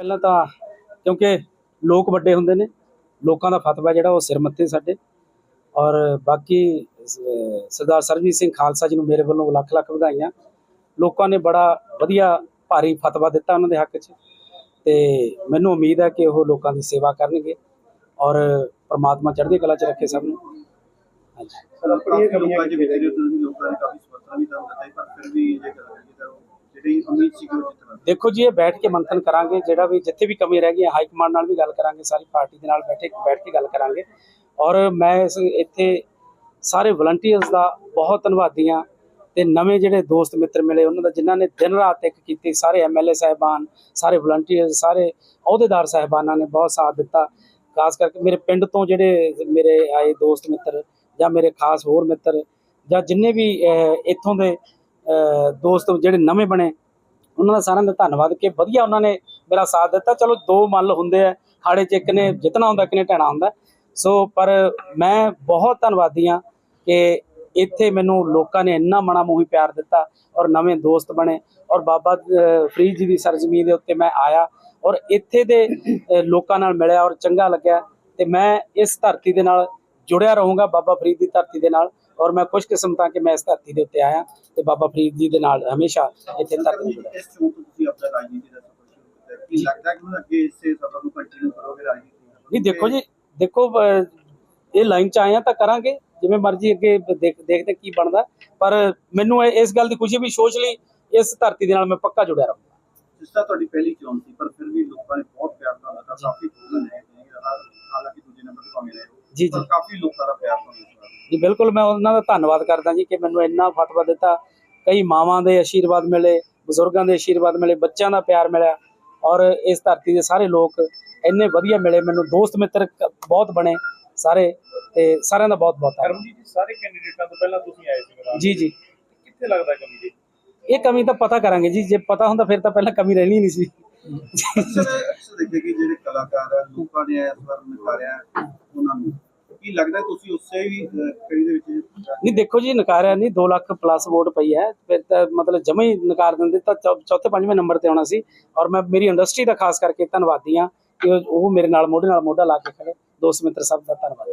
ਪਹਿਲਾਂ ਤਾਂ ਕਿਉਂਕਿ ਲੋਕ ਵੱਡੇ ਹੁੰਦੇ ਨੇ ਲੋਕਾਂ ਦਾ ਫਤਵਾ ਜਿਹੜਾ ਉਹ ਸਿਰ ਮੱਥੇ ਸਾਡੇ। ਔਰ ਬਾਕੀ ਸਰਦਾਰ ਸਰਜੀਤ ਸਿੰਘ ਖਾਲਸਾ ਜੀ ਨੂੰ ਮੇਰੇ ਵੱਲੋਂ ਲੱਖ ਲੱਖ ਵਧਾਈਆਂ। ਲੋਕਾਂ ਨੇ ਬੜਾ ਵਧੀਆ ਭਾਰੀ ਫਤਵਾ ਦਿੱਤਾ ਉਹਨਾਂ ਦੇ ਹੱਕ 'ਚ। ਤੇ ਮੈਨੂੰ ਉਮੀਦ ਹੈ ਕਿ ਉਹ ਲੋਕਾਂ ਦੀ ਸੇਵਾ ਕਰਨਗੇ ਔਰ ਪ੍ਰਮਾਤਮਾ ਚੜ੍ਹਦੀ ਕਲਾ 'ਚ ਰੱਖੇ ਸਭ ਨੂੰ। ਹਾਂਜੀ। ਸਰ ਆਪਣੀਆਂ ਕਮੀਆਂ ਚ ਵਿਚਰੇ ਤੁਸੀਂ ਲੋਕਾਂ ਨੇ ਕਾਫੀ ਸਮਰਥਨ ਵੀ ਤੁਹਾਨੂੰ ਦਿੱਤਾ ਸੀ, ਪਰ ਫਿਰ ਵੀ ਜੇ ਗੱਲ ਕਰੀਏ ਤਾਂ ਉਹ ਜਿਹੜੀ ਉਮੀਦ ਸੀ ਕਿ ਉਹ ਜਿੱਤਣਾ ਦੇਖੋ ਜੀ, ਇਹ ਬੈਠ ਕੇ ਮੰਥਨ ਕਰਾਂਗੇ, ਜਿਹੜਾ ਵੀ ਜਿੱਥੇ ਵੀ ਕਮੀ ਰਹਿ ਗਈ, ਹਾਈ ਕਮਾਂਡ ਨਾਲ ਵੀ ਗੱਲ ਕਰਾਂਗੇ, ਸਾਰੀ ਪਾਰਟੀ ਦੇ ਨਾਲ ਬੈਠੇ, ਬੈਠ ਕੇ ਗੱਲ ਕਰਾਂਗੇ। ਔਰ ਮੈਂ ਇਸ ਇੱਥੇ ਸਾਰੇ ਵਲੰਟੀਅਰਸ ਦਾ ਬਹੁਤ ਧੰਨਵਾਦੀ ਹਾਂ ਤੇ ਨਵੇਂ ਜਿਹੜੇ ਦੋਸਤ, ਮਿੱਤਰ ਮਿਲੇ, ਉਹਨਾਂ ਦਾ ਜਿਨ੍ਹਾਂ ਨੇ ਦਿਨ ਰਾਤ ਇੱਕ ਕੀਤੀ, ਸਾਰੇ ਐਮਐਲਏ ਸਾਹਿਬਾਨ, ਸਾਰੇ ਵਲੰਟੀਅਰਸ ਸਾਰੇ ਅਹੁਦੇਦਾਰ ਸਾਹਿਬਾਨਾਂ ਨੇ ਬਹੁਤ ਸਾਥ ਦਿੱਤਾ। ਖਾਸ ਕਰਕੇ ਮੇਰੇ ਪਿੰਡ ਤੋਂ ਜਿਹੜੇ ਮੇਰੇ ਆਏ ਦੋਸਤ, ਮਿੱਤਰ ਜਾਂ ਮੇਰੇ ਖਾਸ ਹੋਰ ਮਿੱਤਰ ਜਾਂ ਜਿੰਨੇ ਵੀ ਇੱਥੋਂ ਦੇ ਦੋਸਤ ਜਿਹੜੇ ਨਵੇਂ ਬਣੇ ਉਹਨਾਂ ਦਾ ਸਾਰਿਆਂ ਦਾ ਧੰਨਵਾਦ ਕਿ ਵਧੀਆ ਉਹਨਾਂ ਨੇ ਮੇਰਾ ਸਾਥ ਦਿੱਤਾ। ਚਲੋ, ਦੋ ਮੱਲ ਹੁੰਦੇ ਆ ਹਾੜੇ 'ਚ ਇੱਕ ਨੇ ਜਿੱਤਣਾ ਹੁੰਦਾ, ਇੱਕ ਨੇ ਟਹਿਣਾ ਹੁੰਦਾ। ਸੋ, ਪਰ ਮੈਂ ਬਹੁਤ ਧੰਨਵਾਦੀ ਹਾਂ ਕਿ ਇੱਥੇ ਮੈਨੂੰ ਲੋਕਾਂ ਨੇ ਇੰਨਾ ਮਣਾ ਮੋਹੀ ਪਿਆਰ ਦਿੱਤਾ ਔਰ ਨਵੇਂ ਦੋਸਤ ਬਣੇ ਔਰ ਬਾਬਾ ਫਰੀਦ ਜੀ ਦੀ ਸਰਜ਼ਮੀਨ ਦੇ ਉੱਤੇ ਮੈਂ ਆਇਆ ਔਰ ਇੱਥੇ ਦੇ ਲੋਕਾਂ ਨਾਲ ਮਿਲਿਆ ਔਰ ਚੰਗਾ ਲੱਗਿਆ। ਤੇ ਮੈਂ ਇਸ ਧਰਤੀ ਦੇ ਨਾਲ ਜੁੜਿਆ ਰਹੂੰਗਾ, ਬਾਬਾ ਫਰੀਦ ਦੀ ਧਰਤੀ ਦੇ ਨਾਲ। ਔਰ ਮੈਂ ਖੁਸ਼ਕਿਸਮਤ ਹਾਂ ਕਿ ਮੈਂ ਇਸ ਧਰਤੀ ਦੇ ਉੱਤੇ ਆਇਆ ਤੇ ਬਾਬਾ ਫਰੀਦ ਜੀ ਦੇ ਨਾਲ ਹਮੇਸ਼ਾ ਇੱਥੇ ਨਾਲ ਜੁੜਿਆ ਇਸ ਚੋਣ ਤੋਂ ਤੁਸੀਂ ਆਪਣਾ ਰਾਜਨੀਤੀ ਦਾ ਸਫ਼ਰ ਸ਼ੁਰੂ ਕੀਤਾ ਕੀ ਲੱਗਦਾ ਕਿ ਹੁਣ ਅੱਗੇ ਇਸੇ ਸਫ਼ਰ ਨੂੰ ਕੰਟੀਨਿਊ ਕਰੋਗੇ ਰਾਜਨੀਤੀ ਨਹੀਂ ਦੇਖੋ ਜੀ ਦੇਖੋ ਇਹ ਲਾਈਨ ਚ ਆਏ ਆ ਤਾਂ ਕਰਾਂਗੇ। ਜਿਵੇਂ ਮਰਜ਼ੀ ਅੱਗੇ ਦੇਖ ਦੇਖਦੇ ਕੀ ਬਣਦਾ। ਪਰ ਮੈਨੂੰ ਇਸ ਗੱਲ ਦੀ ਖੁਸ਼ੀ ਵੀ ਸੋਸ਼ਲੀ ਇਸ ਧਰਤੀ ਦੇ ਨਾਲ ਮੈਂ ਪੱਕਾ ਜੁੜਿਆ ਰਹੂੰਗਾ। ਜਿਸ ਤਰ੍ਹਾਂ ਤੁਹਾਡੀ ਪਹਿਲੀ ਚੋਣ ਸੀ ਪਰ ਫਿਰ ਵੀ ਲੋਕਾਂ ਨੇ ਬਹੁਤ ਪਿਆਰ ਨਾਲ ਦਿੱਤਾ ਕਾਫੀ ਫੋਨ ਨੇ। ਹਾਲਾਂਕਿ ਦੂਜੇ ਨੰਬਰ ਤੇ ਭਾਵੇਂ ਰਹੇ ਹੋ। ਜੀ, ਜੀ। ਕਾਫੀ ਲੋਕਾਂ ਦਾ ਪਿਆਰ ਜੀ ਬਿਲਕੁਲ ਮੈਂ ਉਹਨਾਂ ਦਾ ਧੰਨਵਾਦ ਕਰਦਾ ਜੀ ਕਿ ਮੈਨੂੰ ਇੰਨਾ ਫਤਵਾ ਦਿੱਤਾ। ਕਈ ਮਾਵਾਂ ਦੇ ਆਸ਼ੀਰਵਾਦ ਮਿਲੇ ਬਜ਼ੁਰਗਾਂ ਦੇ ਆਸ਼ੀਰਵਾਦ ਮਿਲੇ ਬੱਚਿਆਂ ਦਾ ਪਿਆਰ ਮਿਲਿਆ ਔਰ ਇਸ ਧਰਤੀ ਦੇ ਸਾਰੇ ਲੋਕ ਇੰਨੇ ਵਧੀਆ ਮਿਲੇ। ਮੈਨੂੰ ਦੋਸਤ ਮਿੱਤਰ ਬਹੁਤ ਬਣੇ ਸਾਰੇ ਤੇ ਸਾਰਿਆਂ ਦਾ ਬਹੁਤ ਬਹੁਤ ਧੰਨਵਾਦ। ਕਰਮਜੀਤ ਜੀ ਸਾਰੇ ਕੈਂਡੀਡੇਟਾਂ ਤੋਂ ਪਹਿਲਾਂ ਤੁਸੀਂ ਆਏ ਸੀ ਜੀ ਜੀ। ਕਿੱਥੇ ਲੱਗਦਾ ਕਮੀ ਜੀ? ਇਹ ਕਮੀ ਤਾਂ ਪਤਾ ਕਰਾਂਗੇ ਜੀ ਜੇ ਪਤਾ ਹੁੰਦਾ ਫਿਰ ਤਾਂ ਪਹਿਲਾਂ ਕਮੀ ਰਹਿਣੀ ਨਹੀਂ ਸੀ। ਅਕਸਰ ਅਕਸਰ ਦੇਖੇ ਕਿ ਜਿਹੜੇ ਕਲਾਕਾਰ ਆ ਲੋਕਾਂ ਨੇ ਇਸ ਵਾਰ ਨਕਾਰਿਆ ਉਹਨਾਂ ਨੂੰ। ਕੀ ਲੱਗਦਾ ਤੁਸੀਂ ਉਸੇ ਵੀ ਕੜੀ ਦੇ ਵਿੱਚ ਨਹੀਂ, ਦੇਖੋ ਜੀ ਨਕਾਰਿਆ ਨਹੀਂ 2 ਲੱਖ ਪਲੱਸ ਵੋਟ ਪਈ ਹੈ। ਫਿਰ ਤਾਂ ਮਤਲਬ ਜਮਾ ਹੀ ਨਕਾਰ ਦਿੰਦੇ, ਤਾਂ ਚੌਥੇ ਪੰਜਵੇਂ ਨੰਬਰ ਤੇ ਆਉਣਾ ਸੀ। ਔਰ ਮੈਂ, ਮੇਰੀ ਇੰਡਸਟਰੀ ਦਾ ਖਾਸ ਕਰਕੇ ਧੰਨਵਾਦੀ ਹਾਂ ਕਿ ਉਹ- ਉਹ ਮੇਰੇ ਨਾਲ ਮੋਢੇ ਨਾਲ ਮੋਢਾ ਲਾ ਕੇ ਖੜੇ। ਦੋਸਤ ਮਿੱਤਰ ਸਭ ਦਾ ਧੰਨਵਾਦ।